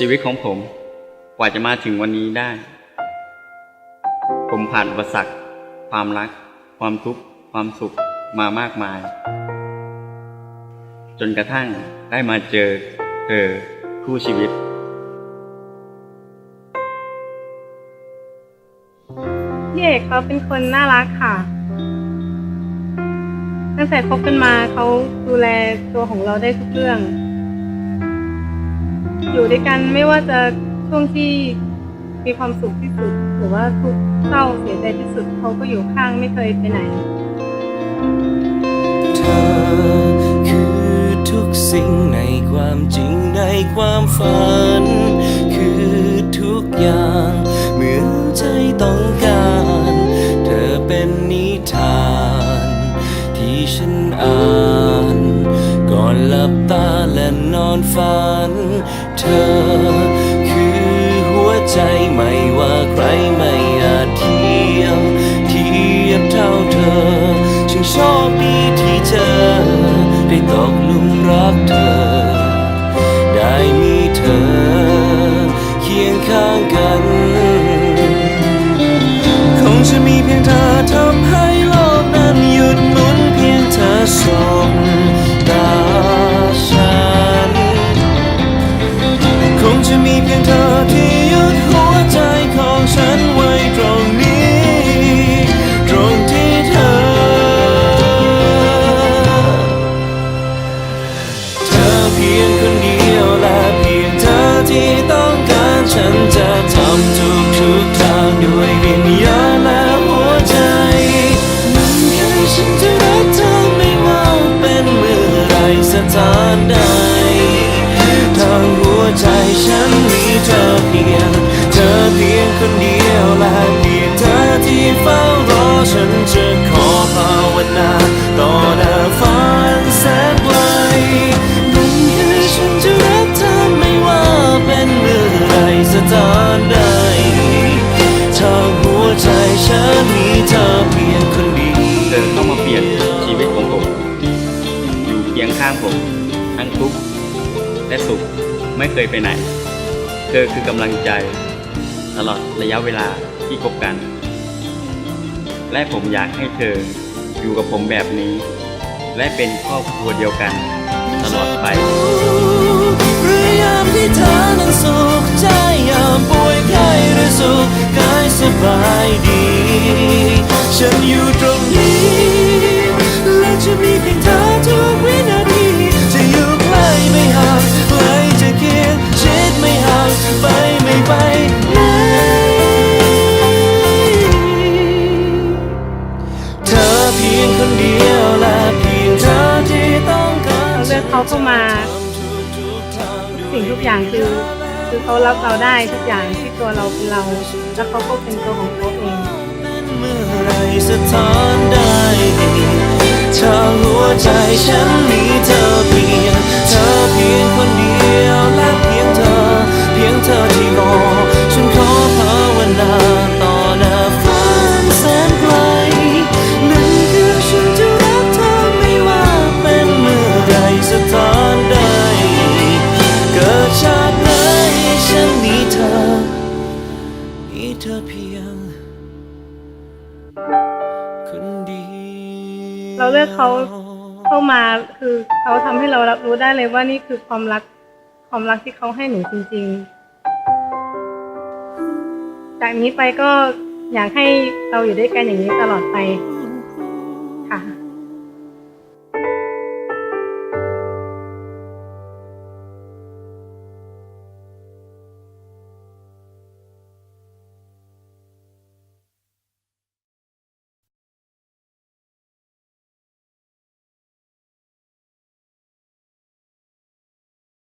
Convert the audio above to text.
ชีวิตของผมกว่าจะมาถึงวันนี้ได้ ผมผ่านอุปสรรค ความรัก ความทุกข์ ความสุขมามากมาย จนกระทั่งได้มาเจอเธอคู่ชีวิต พี่เอกเขาเป็นคนน่ารักค่ะ ตั้งแต่คบกันมาเขาดูแลตัวของเราได้ทุกเรื่อง อยู่ด้วยกันไม่ว่าจะช่วงที่มีความสุขที่สุด หรือว่าทุกเศร้าเสียใจที่สุดเขาก็อยู่ข้างไม่เคยไปไหน เธอคือทุกสิ่งในความจริงในความฝัน คือทุกอย่างเหมือนใจต้องการ เธอเป็นนิทาน ที่ฉันอ่าน หลับตาและนอนฝัน เธอ คือหัวใจไม่ว่าใครไม่อาจเทียมเทียบเท่าเธอฉันโชคดีที่เธอ ได้ตกลุมรักเธอ ได้มีเธอ เคียงข้าง ฉันจะทำทุกทุกทางด้วยวิญญาณและหัวใจมันคือฉันจะรักเธอไม่ว่าเป็นเมื่อไรสถานใดทางหัวใจฉันมีเธอเพียง เธอเพียงคนเดียวและเพียงเธอที่เฝ้ารอฉันจะขอภาวนาต่อ ฉันมีเธอเพียงคนเดียวเธอเข้ามาเปลี่ยนชีวิตของผม อยู่เคียงข้างผมทั้งทุกข์และสุขไม่เคยไปไหน เธอคือกำลังใจ ตลอดระยะเวลาที่คบกัน และผมอยากให้เธออยู่กับผมแบบนี้ และเป็นครอบครัวเดียวกัน ตลอดไปหรือยามที่เธอนั้นสุขใจยามป่วยไข้หรือสุขกายส บายดี ฉันอยู่ตรงนี้ และจะมีเพียงเธอทุกวินาที จะอยู่ใกล้ไม่ห่างไกลจะเคียงชิดไม่ห่างไปไม่ไปไหนเธอเพียงคนเดียวและเพียงเธอที่ต้องการ เลือกเขาเข้ามา สิ่งทุกอย่างคือ คือเขารับเราได้ทุกอย่างที่ตัวเราเป็นเรา แล้วเขาก็เป็นตัวของเขาเองเมื่อไรสถานใดทางหัวใจฉันมีเธอเพียง เราเลือกเขาเข้ามาคือเขาทำให้เรารับรู้ได้เลยว่านี่คือความรักความรักที่เขาให้หนูจริง ๆ จากนี้ไปก็อยากให้เราอยู่ด้วยกันอย่างนี้ตลอดไป